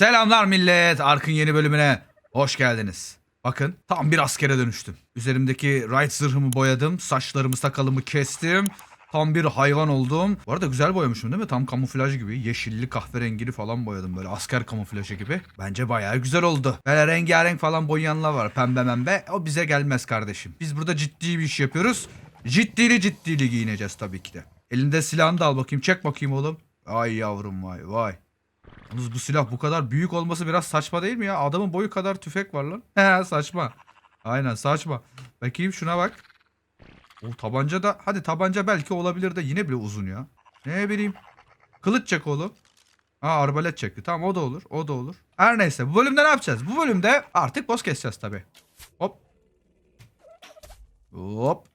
Selamlar millet. Ark'ın yeni bölümüne hoş geldiniz. Bakın tam bir askere dönüştüm. Üzerimdeki right zırhımı boyadım. Saçlarımı sakalımı kestim. Tam bir hayvan oldum. Bu arada güzel boyamışım değil mi? Tam kamuflaj gibi. Yeşilli kahverengili falan boyadım böyle asker kamuflajı gibi. Bence bayağı güzel oldu. Böyle rengarenk falan boyayanlar var. Pembe membe. O bize gelmez kardeşim. Biz burada ciddi bir iş yapıyoruz. Ciddili ciddili giyineceğiz tabii ki de. Elinde silahını da al bakayım. Çek bakayım oğlum. Ay yavrum vay vay. Yalnız bu silah bu kadar büyük olması biraz saçma değil mi ya? Adamın boyu kadar tüfek var lan. He saçma. Aynen saçma. Bakayım şuna bak. O tabanca da hadi tabanca belki olabilir de yine bile uzun ya. Ne bileyim. Kılıç çek oğlum. Ha arbalet çekti. Tamam o da olur. O da olur. Her neyse bu bölümde ne yapacağız? Bu bölümde artık boss keseceğiz tabi. Hop. Hop.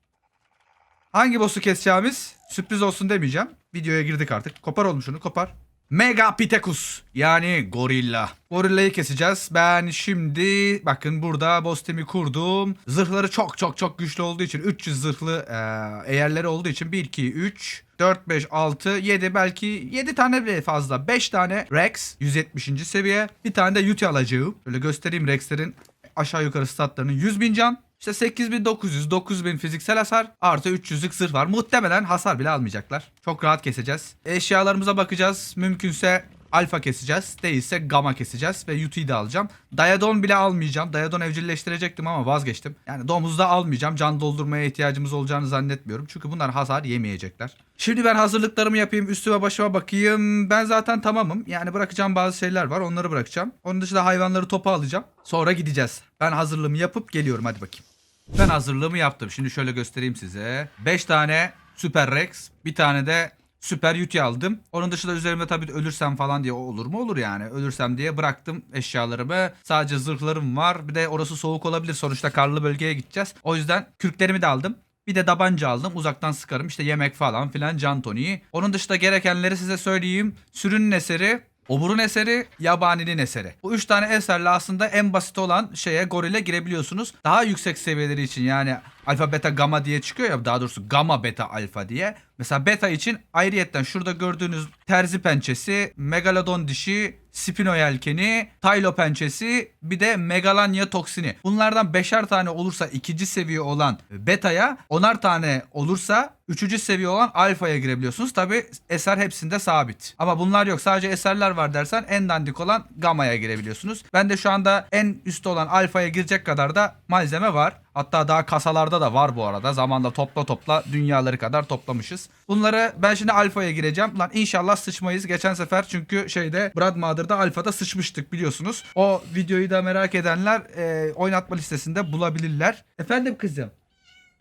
Hangi boss'u keseceğimiz sürpriz olsun demeyeceğim. Videoya girdik artık. Kopar oğlum şunu kopar. Megapithecus yani gorilla. Gorillayı keseceğiz. Ben şimdi bakın burada boss team'i kurdum. Zırhları çok çok çok güçlü olduğu için 300 zırhlı eee eğerleri olduğu için 1 2 3 4 5 6 7 belki 7 tane bile fazla. 5 tane Rex 170. seviye. Bir tane de Yuti alacağım. Şöyle göstereyim Rex'lerin aşağı yukarı statlarının 100 bin can. İşte 8900, 9000 fiziksel hasar artı 300'lük zırh var. Muhtemelen hasar bile almayacaklar. Çok rahat keseceğiz. Eşyalarımıza bakacağız. Mümkünse alfa keseceğiz. Değilse gamma keseceğiz ve UT'yi de alacağım. Dayadon bile almayacağım. Dayadon evcilleştirecektim ama vazgeçtim. Yani domuz da almayacağım. Can doldurmaya ihtiyacımız olacağını zannetmiyorum. Çünkü bunlar hasar yemeyecekler. Şimdi ben hazırlıklarımı yapayım. Üstüme başıma bakayım. Ben zaten tamamım. Yani bırakacağım bazı şeyler var. Onları bırakacağım. Onun dışında hayvanları topa alacağım. Sonra gideceğiz. Ben hazırlığımı yapıp geliyorum. Hadi bakayım. Ben hazırlığımı yaptım. Şimdi şöyle göstereyim size. 5 tane Super Rex, bir tane de Süper Yuti aldım. Onun dışında üzerimde tabii ölürsem falan diye olur mu olur yani. Ölürsem diye bıraktım eşyalarımı. Sadece zırhlarım var. Bir de orası soğuk olabilir. Sonuçta karlı bölgeye gideceğiz. O yüzden kürklerimi de aldım. Bir de tabanca aldım. Uzaktan sıkarım. İşte yemek falan filan can toniği. Onun dışında gerekenleri size söyleyeyim. Sürünün eseri, Oburun eseri, yabaninin eseri. Bu üç tane eserle aslında en basit olan şeye gorile girebiliyorsunuz. Daha yüksek seviyeleri için yani alfa beta gamma diye çıkıyor ya daha doğrusu gamma beta alfa diye. Mesela beta için ayrıyetten şurada gördüğünüz terzi pençesi, megalodon dişi, spino yelkeni, tylo pençesi bir de megalanya toksini. Bunlardan beşer tane olursa ikinci seviye olan beta'ya, onar tane olursa üçüncü seviye olan alfaya girebiliyorsunuz. Tabi eser hepsinde sabit. Ama bunlar yok sadece eserler var dersen en dandik olan gamma'ya girebiliyorsunuz. Ben de şu anda en üstte olan alfaya girecek kadar da malzeme var. Hatta daha kasalarda da var bu arada. Zamanla topla topla dünyaları kadar toplamışız. Bunları ben şimdi alfaya gireceğim. Lan inşallah sıçmayız. Geçen sefer çünkü şeyde Brad Mother'da alfada sıçmıştık biliyorsunuz. O videoyu da merak edenler e, oynatma listesinde bulabilirler. Efendim kızım.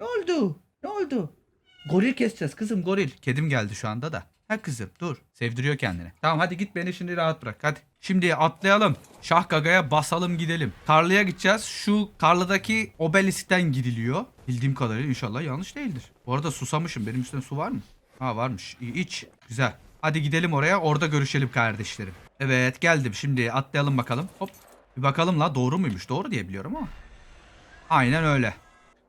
Ne oldu? Ne oldu? Goril keseceğiz kızım goril. Kedim geldi şu anda da. Ha kızım dur. Sevdiriyor kendini. Tamam hadi git beni şimdi rahat bırak hadi. Şimdi atlayalım. Şah Gaga'ya basalım gidelim. Tarlaya gideceğiz. Şu tarladaki obeliskten gidiliyor. Bildiğim kadarıyla inşallah yanlış değildir. Bu arada susamışım. Benim üstümde su var mı? Ha varmış. İyi, iç. Güzel. Hadi gidelim oraya. Orada görüşelim kardeşlerim. Evet geldim. Şimdi atlayalım bakalım. Hop. Bir bakalım la doğru muymuş? Doğru diye biliyorum ama. Aynen öyle.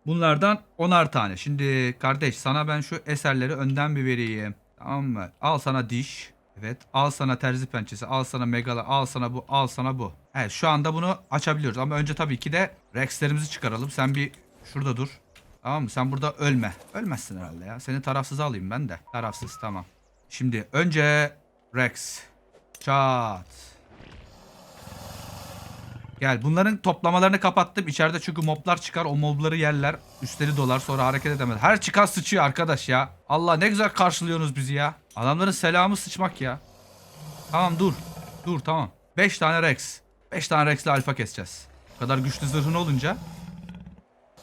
Bunlardan onar tane. Şimdi kardeş sana ben şu eserleri önden bir vereyim. Tamam mı? Al sana diş. Evet. Al sana terzi pençesi. Al sana megala. Al sana bu. Al sana bu. Evet şu anda bunu açabiliyoruz. Ama önce tabii ki de Rex'lerimizi çıkaralım. Sen bir şurada dur. Tamam mı? Sen burada ölme. Ölmezsin herhalde ya. Seni tarafsız alayım ben de. Tarafsız tamam. Şimdi önce Rex. Çat. Gel bunların toplamalarını kapattım. İçeride çünkü moblar çıkar. O mobları yerler. Üstleri dolar sonra hareket edemez. Her çıkan sıçıyor arkadaş ya. Allah ne güzel karşılıyorsunuz bizi ya. Adamların selamı sıçmak ya. Tamam dur. Dur tamam. 5 tane Rex. 5 tane Rex'le alfa keseceğiz. Bu kadar güçlü zırhın olunca.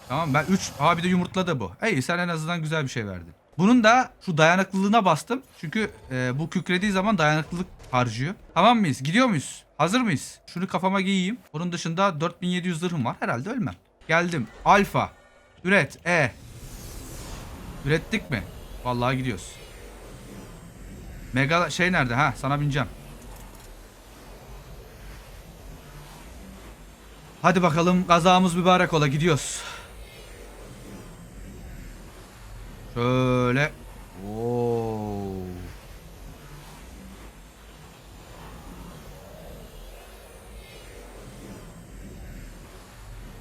Tamam ben 3. Aa bir de yumurtladı bu. Ey sen en azından güzel bir şey verdin. Bunun da şu dayanıklılığına bastım. Çünkü e, bu kükrediği zaman dayanıklılık harcıyor. Tamam mıyız? Gidiyor muyuz? Hazır mıyız? Şunu kafama giyeyim. Bunun dışında 4700 zırhım var. Herhalde ölmem. Geldim. Alfa. Üret. E. Ürettik mi? Vallahi gidiyoruz. Mega şey nerede? Ha sana bineceğim. Hadi bakalım kazamız mübarek ola gidiyoruz. Şöyle. Oo.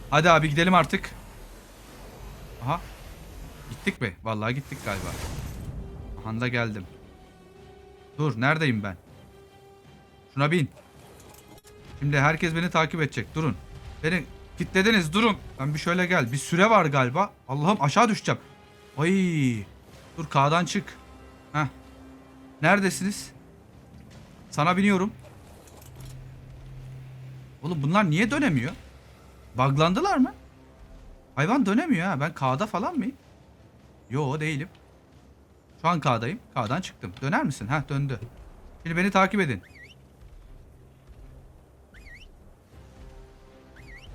Hadi abi gidelim artık. Aha. Gittik mi? Vallahi gittik galiba. Handa geldim. Dur neredeyim ben? Şuna bin. Şimdi herkes beni takip edecek. Durun. Beni kilitlediniz durun. Ben bir şöyle gel. Bir süre var galiba. Allah'ım aşağı düşeceğim. Ay. Dur K'dan çık. Heh. Neredesiniz? Sana biniyorum. Oğlum bunlar niye dönemiyor? Buglandılar mı? Hayvan dönemiyor ha. Ben K'da falan mıyım? Yo değilim. Şu an K'dayım. K'dan çıktım. Döner misin? Heh döndü. Şimdi beni takip edin.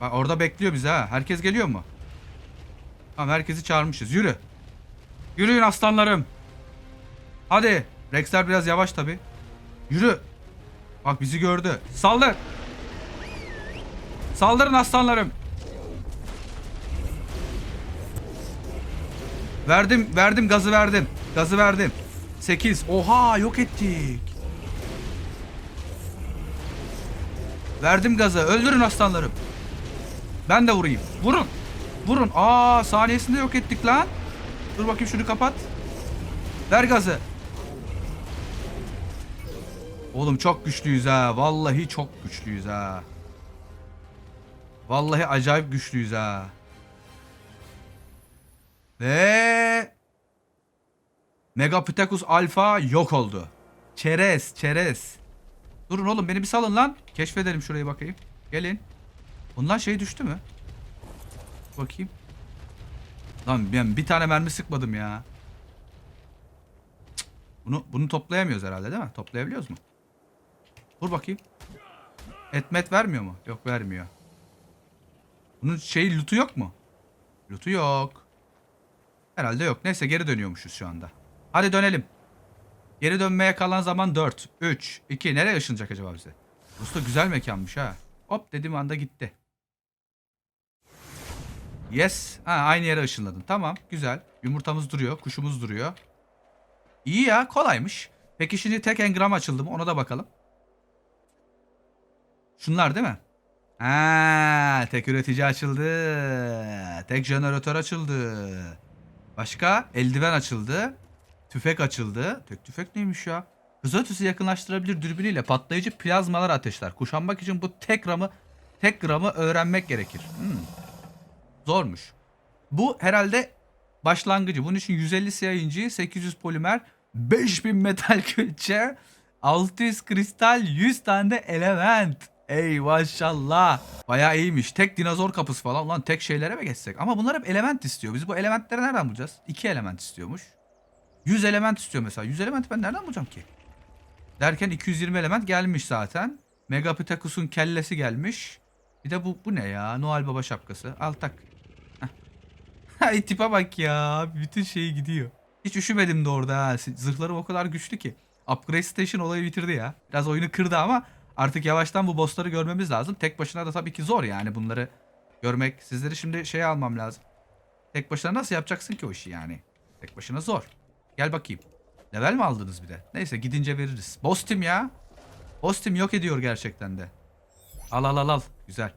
Bak orada bekliyor bizi ha. Herkes geliyor mu? Tamam herkesi çağırmışız. Yürü. Yürüyün aslanlarım. Hadi. Rexler biraz yavaş tabi. Yürü. Bak bizi gördü. Saldır. Saldırın aslanlarım. Verdim, verdim gazı verdim. Gazı verdim. 8. Oha yok ettik. Verdim gazı. Öldürün aslanlarım. Ben de vurayım. Vurun. Vurun. Aa saniyesinde yok ettik lan. Dur bakayım şunu kapat. Ver gazı. Oğlum çok güçlüyüz ha. Vallahi çok güçlüyüz ha. Vallahi acayip güçlüyüz ha. Ve Megapithecus Alpha yok oldu. Çerez, çerez. Durun oğlum beni bir salın lan. Keşfedelim şurayı bakayım. Gelin. Bundan şey düştü mü? Bakayım. Lan ben bir tane mermi sıkmadım ya. Bunu bunu toplayamıyoruz herhalde değil mi? Toplayabiliyoruz mu? Dur bakayım. Etmet vermiyor mu? Yok vermiyor. Bunun şey lootu yok mu? Lootu yok. Herhalde yok. Neyse geri dönüyormuşuz şu anda. Hadi dönelim. Geri dönmeye kalan zaman 4, 3, 2. Nereye ışınacak acaba bize? Da güzel mekanmış ha. Hop dediğim anda gitti. Yes. Ha, aynı yere ışınladın. Tamam güzel. Yumurtamız duruyor. Kuşumuz duruyor. İyi ya kolaymış. Peki şimdi tek engram açıldı mı? Ona da bakalım. Şunlar değil mi? Ha, tek üretici açıldı. Tek jeneratör açıldı. Başka? Eldiven açıldı. Tüfek açıldı. Tek tüfek neymiş ya? Hız ötesi yakınlaştırabilir dürbünüyle patlayıcı plazmalar ateşler. Kuşanmak için bu tek gramı tek gramı öğrenmek gerekir. Hmm. Zormuş. Bu herhalde başlangıcı. Bunun için 150 siyah inci, 800 polimer, 5000 metal külçe, 600 kristal, 100 tane de element. Ey maşallah. Bayağı iyiymiş. Tek dinozor kapısı falan. Ulan tek şeylere mi geçsek? Ama bunlar hep element istiyor. Biz bu elementleri nereden bulacağız? 2 element istiyormuş. 100 element istiyor mesela. 100 element ben nereden bulacağım ki? Derken 220 element gelmiş zaten. Megapithecus'un kellesi gelmiş. Bir de bu bu ne ya? Noel Baba şapkası. Al tak. Ay tipe bak ya. Bütün şeyi gidiyor. Hiç üşümedim de orada ha. Zırhlarım o kadar güçlü ki. Upgrade Station olayı bitirdi ya. Biraz oyunu kırdı ama artık yavaştan bu bossları görmemiz lazım. Tek başına da tabii ki zor yani bunları görmek. Sizleri şimdi şey almam lazım. Tek başına nasıl yapacaksın ki o işi yani? Tek başına zor. Gel bakayım. Level mi aldınız bir de? Neyse gidince veririz. Boss team ya. Boss team yok ediyor gerçekten de. Al al al al. Güzel.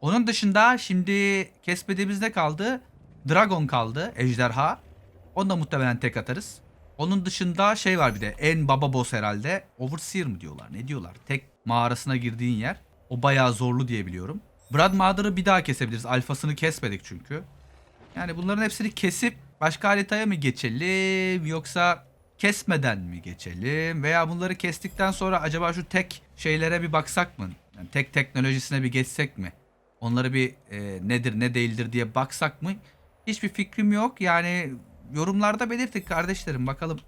Onun dışında şimdi kesmediğimizde kaldı. Dragon kaldı. Ejderha. Onu da muhtemelen tek atarız. Onun dışında şey var bir de. En baba boss herhalde. Overseer mi diyorlar? Ne diyorlar? Tek mağarasına girdiğin yer. O bayağı zorlu diye biliyorum. Brad Mother'ı bir daha kesebiliriz. Alfasını kesmedik çünkü. Yani bunların hepsini kesip başka haritaya mı geçelim yoksa kesmeden mi geçelim veya bunları kestikten sonra acaba şu tek şeylere bir baksak mı? Yani tek teknolojisine bir geçsek mi? Onları bir e, nedir ne değildir diye baksak mı? Hiçbir fikrim yok. Yani yorumlarda belirtin kardeşlerim bakalım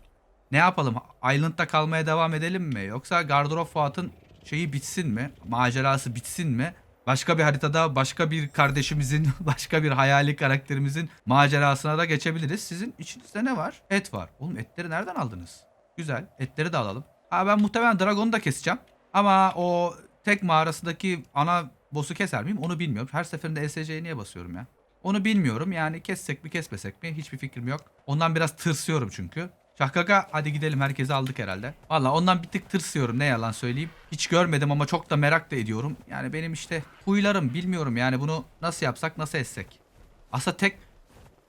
ne yapalım? Island'da kalmaya devam edelim mi? Yoksa Gardırop Fuat'ın şeyi bitsin mi? Macerası bitsin mi? Başka bir haritada başka bir kardeşimizin, başka bir hayali karakterimizin macerasına da geçebiliriz. Sizin içinizde ne var? Et var. Oğlum etleri nereden aldınız? Güzel. Etleri de alalım. Ha ben muhtemelen Dragon'u da keseceğim. Ama o tek mağarasındaki ana boss'u keser miyim onu bilmiyorum. Her seferinde ESC'ye niye basıyorum ya? Onu bilmiyorum. Yani kessek mi kesmesek mi hiçbir fikrim yok. Ondan biraz tırsıyorum çünkü. Şahkaka hadi gidelim herkesi aldık herhalde. Valla ondan bir tık tırsıyorum ne yalan söyleyeyim. Hiç görmedim ama çok da merak da ediyorum. Yani benim işte huylarım bilmiyorum yani bunu nasıl yapsak nasıl etsek. Aslında tek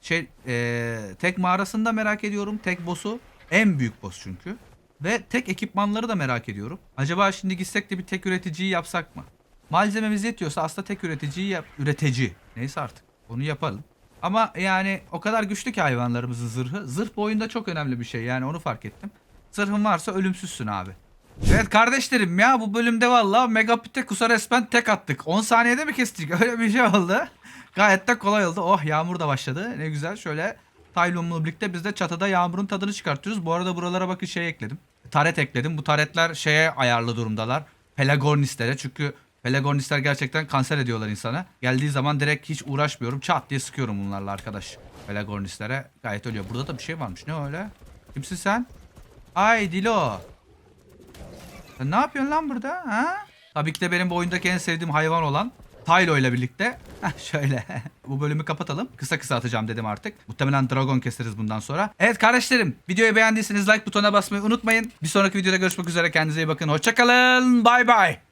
şey eee, tek mağarasını da merak ediyorum. Tek boss'u en büyük boss çünkü. Ve tek ekipmanları da merak ediyorum. Acaba şimdi gitsek de bir tek üreticiyi yapsak mı? Malzememiz yetiyorsa aslında tek üreticiyi yap üretici. Neyse artık onu yapalım. Ama yani o kadar güçlü ki hayvanlarımızın zırhı. Zırh bu oyunda çok önemli bir şey yani onu fark ettim. Zırhın varsa ölümsüzsün abi. Evet kardeşlerim ya bu bölümde valla Megapithecus'a resmen tek attık. 10 saniyede mi kestik? Öyle bir şey oldu. Gayet de kolay oldu. Oh yağmur da başladı. Ne güzel şöyle Taylon'la birlikte biz de çatıda yağmurun tadını çıkartıyoruz. Bu arada buralara bakın şey ekledim. Taret ekledim. Bu taretler şeye ayarlı durumdalar. Pelagornistlere çünkü Pelagornistler gerçekten kanser ediyorlar insana. Geldiği zaman direkt hiç uğraşmıyorum. Çat diye sıkıyorum bunlarla arkadaş. Pelagornistlere gayet ölüyor. Burada da bir şey varmış. Ne öyle? Kimsin sen? Ay Dilo. Sen ne yapıyorsun lan burada? Ha? Tabii ki de benim bu oyundaki en sevdiğim hayvan olan Tylo ile birlikte. Şöyle. bu bölümü kapatalım. Kısa kısa atacağım dedim artık. Muhtemelen dragon keseriz bundan sonra. Evet kardeşlerim. Videoyu beğendiyseniz like butonuna basmayı unutmayın. Bir sonraki videoda görüşmek üzere. Kendinize iyi bakın. Hoşçakalın. Bay bay.